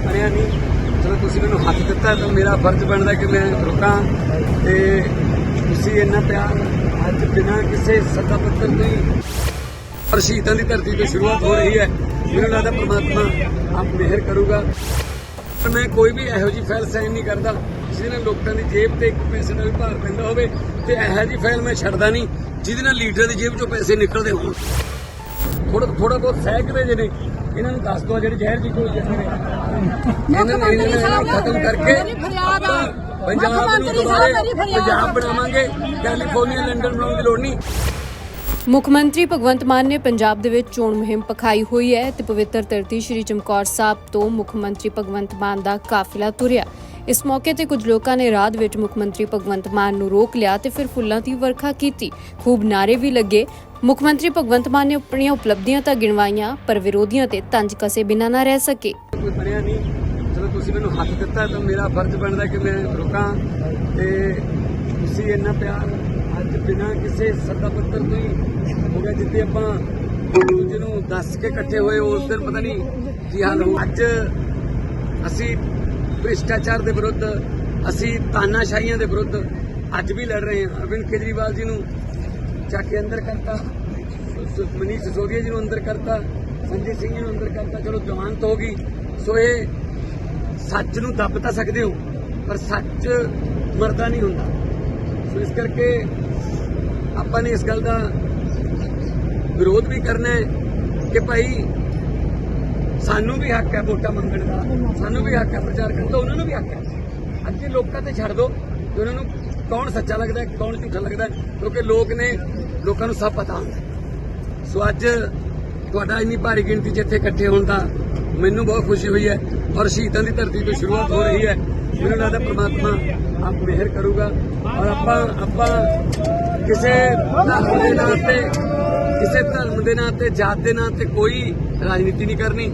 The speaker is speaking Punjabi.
ਬਣਿਆ ਨਹੀਂ। ਜਦੋਂ ਤੁਸੀਂ ਮੈਨੂੰ ਹੱਥ ਦਿੱਤਾ ਤਾਂ ਮੇਰਾ ਫਰਜ਼ ਬਣਦਾ ਕਿ ਮੈਂ ਰੁਕਾਂ ਤੇ ਤੁਸੀਂ ਇੰਨਾ ਪਿਆਰ ਅੱਜ ਬਿਨਾਂ ਕਿਸੇ ਸੱਦਾ ਪੱਤਰ ਨਹੀਂ ਪਰ ਸ਼ਹੀਦਾਂ ਦੀ ਧਰਤੀ ਤੋਂ ਸ਼ੁਰੂਆਤ ਹੋ ਰਹੀ ਹੈ। ਮੈਨੂੰ ਲੱਗਦਾ ਪ੍ਰਮਾਤਮਾ ਆਪ ਮਿਹਰ ਕਰੂਗਾ। ਪਰ ਮੈਂ ਕੋਈ ਵੀ ਇਹੋ ਜਿਹੀ ਫਾਈਲ ਸਾਈਨ ਨਹੀਂ ਕਰਦਾ ਜਿਹਦੇ ਨਾਲ ਲੋਕਾਂ ਦੀ ਜੇਬ ਤੇ ਇੱਕ ਪੈਸੇ ਦਾ ਵੀ ਭਾਰ ਪੈਂਦਾ ਹੋਵੇ ਤੇ ਇਹੋ ਜਿਹੀ ਫਾਈਲ ਮੈਂ ਛੱਡਦਾ ਨਹੀਂ, ਜਿਹਦੇ ਨਾਲ ਲੀਡਰ ਦੀ ਜੇਬ ਚੋਂ ਪੈਸੇ ਨਿਕਲਦੇ ਹੋਣ। ਥੋੜਾ ਥੋੜਾ ਬਹੁਤ ਸਹਿਕਦੇ ਜਿਹੇ ਨੇ। ਇਹਨਾਂ ਨੂੰ ਦੱਸ ਦੋ ਜਿਹੜੇ ਜ਼ਹਿਰ ਜੀ ਕੋਈ ਜਿਹੇ ਨੇ। ਨੂੰ ਇਹਨਾਂ ਨੂੰ ਖਤਮ ਕਰਕੇ ਪੰਜਾਬ ਨੂੰ ਦੁਬਾਰੇ ਪੰਜਾਬ ਬਣਾਵਾਂਗੇ। ਕੈਲੀਫੋਰਨੀਆ ਲੰਡਨ ਬਣਾਉਣ ਦੀ ਲੋੜ ਨਹੀਂ। ਮੁੱਖ ਮੰਤਰੀ ਭਗਵੰਤ ਮਾਨ ਨੇ ਪੰਜਾਬ ਦੇ ਵਿੱਚ ਚੋਣ ਮੁਹਿੰਮ ਪਖਾਈ ਹੋਈ ਹੈ ਤੇ ਪਵਿੱਤਰ ਧਰਤੀ ਸ੍ਰੀ ਚਮਕੌਰ ਸਾਹਿਬ ਤੋਂ ਮੁੱਖ ਮੰਤਰੀ ਭਗਵੰਤ ਮਾਨ ਦਾ ਕਾਫਿਲਾ ਤੁਰਿਆ। ਇਸ ਮੌਕੇ ਤੇ ਕੁਝ ਲੋਕਾਂ ਨੇ ਰਾਤ ਵਿੱਚ ਮੁੱਖ ਮੰਤਰੀ ਭਗਵੰਤ ਮਾਨ ਨੂੰ ਰੋਕ ਲਿਆ ਤੇ ਫਿਰ ਫੁੱਲਾਂ ਦੀ ਵਰਖਾ ਕੀਤੀ। ਖੂਬ ਨਾਰੇ ਵੀ ਲੱਗੇ। ਮੁੱਖ ਮੰਤਰੀ ਭਗਵੰਤ ਮਾਨ ਨੇ ਆਪਣੀਆਂ ਉਪਲਬਧੀਆਂ ਤਾਂ ਗਿਣਵਾਈਆਂ, ਪਰ ਵਿਰੋਧੀਆਂ ਤੇ ਤੰਜ ਕਸੇ ਬਿਨਾਂ ਨਾ ਰਹਿ ਸਕੇ। ਕੋਈ ਬਣਿਆ ਨਹੀਂ। ਜਦੋਂ ਤੁਸੀਂ ਮੈਨੂੰ ਹੱਥ ਦਿੱਤਾ ਤਾਂ ਮੇਰਾ ਫਰਜ਼ ਬਣਦਾ ਕਿ ਮੈਂ ਰੁਕਾਂ ਤੇ ਤੁਸੀਂ ਇੰਨਾ ਪਿਆਰ ਅੱਜ ਬਿਨਾਂ ਕਿਸੇ ਸੱਦਾ ਪੱਤਰ ਤੋਂ ਹੀ ਹੋ ਗਿਆ ਜਿੱਤੇ ਆਪਾਂ ਇੱਕ ਦੂਜੇ ਨੂੰ ਦੱਸ ਕੇ ਇਕੱਠੇ ਹੋਏ, ਉਸ ਦਿਨ ਪਤਾ ਨਹੀਂ ਕੀ ਹਾਲ ਹੋ ਅੱਜ ਅਸੀਂ ਭ੍ਰਿਸ਼ਟਾਚਾਰ ਦੇ ਵਿਰੁੱਧ, ਅਸੀਂ ਤਾਨਾਸ਼ਾਹੀਆਂ ਦੇ ਵਿਰੁੱਧ ਅੱਜ ਵੀ ਲੜ ਰਹੇ ਹਾਂ। ਅਰਵਿੰਦ ਕੇਜਰੀਵਾਲ ਜੀ ਨੂੰ ਚੱਕ ਕੇ ਅੰਦਰ ਕਰਤਾ ਮਨੀਸ਼ ਸਿਸੋਦੀਆ ਜੀ ਨੂੰ ਅੰਦਰ ਕਰਤਾ ਸੰਜੀਤ ਸਿੰਘ ਜੀ ਨੂੰ ਅੰਦਰ ਕਰਤਾ। ਚਲੋ ਜ਼ਮਾਨਤ ਹੋ ਗਈ। ਸੋ ਇਹ ਸੱਚ ਨੂੰ ਦੱਬ ਤਾਂ ਸਕਦੇ ਹੋ, ਪਰ ਸੱਚ ਮਰਦਾ ਨਹੀਂ ਹੁੰਦਾ। ਸੋ ਇਸ ਕਰਕੇ ਆਪਾਂ ਨੇ ਇਸ ਗੱਲ ਦਾ ਵਿਰੋਧ ਵੀ ਕਰਨਾ ਹੈ ਕਿ ਭਾਈ ਸਾਨੂੰ ਵੀ ਹੱਕ ਹੈ ਵੋਟਾਂ ਮੰਗਣ ਦਾ, ਸਾਨੂੰ ਵੀ ਹੱਕ ਹੈ ਪ੍ਰਚਾਰ ਕਰਨ ਦਾ, ਉਹਨਾਂ ਨੂੰ ਵੀ ਹੱਕ ਹੈ। ਅੱਗੇ ਲੋਕਾਂ ਤੇ ਛੱਡ ਦਿਓ ਕਿ ਉਹਨਾਂ ਨੂੰ ਕੌਣ ਸੱਚਾ ਲੱਗਦਾ ਹੈ, ਕੌਣ ਝੂਠਾ ਲੱਗਦਾ ਹੈ, ਕਿਉਂਕਿ ਲੋਕ ਨੇ ਲੋਕਾਂ ਨੂੰ ਸਭ ਪਤਾ ਹੁੰਦਾ ਸੋ ਅੱਜ ਤੁਹਾਡਾ ਇੰਨੀ ਭਾਰੀ ਗਿਣਤੀ 'ਚ ਇੱਥੇ ਇਕੱਠੇ ਹੋਣ ਦਾ ਮੈਨੂੰ ਬਹੁਤ ਖੁਸ਼ੀ ਹੋਈ ਹੈ ਔਰ ਸ਼ਹੀਦਾਂ ਦੀ ਧਰਤੀ ਤੋਂ ਸ਼ੁਰੂਆਤ ਹੋ ਰਹੀ ਹੈ। ਮੈਨੂੰ ਲੱਗਦਾ ਪ੍ਰਮਾਤਮਾ ਆਪ ਮਿਹਰ ਕਰੂਗਾ ਔਰ ਆਪਾਂ ਆਪਾਂ ਕਿਸੇ ਧਰਮ ਦੇ ਨਾਂ ਤੇ, ਕਿਸੇ ਧਰਮ ਦੇ ਨਾਂ ਤੇ, ਜਾਤ ਦੇ ਨਾਂ ਤੇ ਕੋਈ ਰਾਜਨੀਤੀ ਨਹੀਂ ਕਰਨੀ।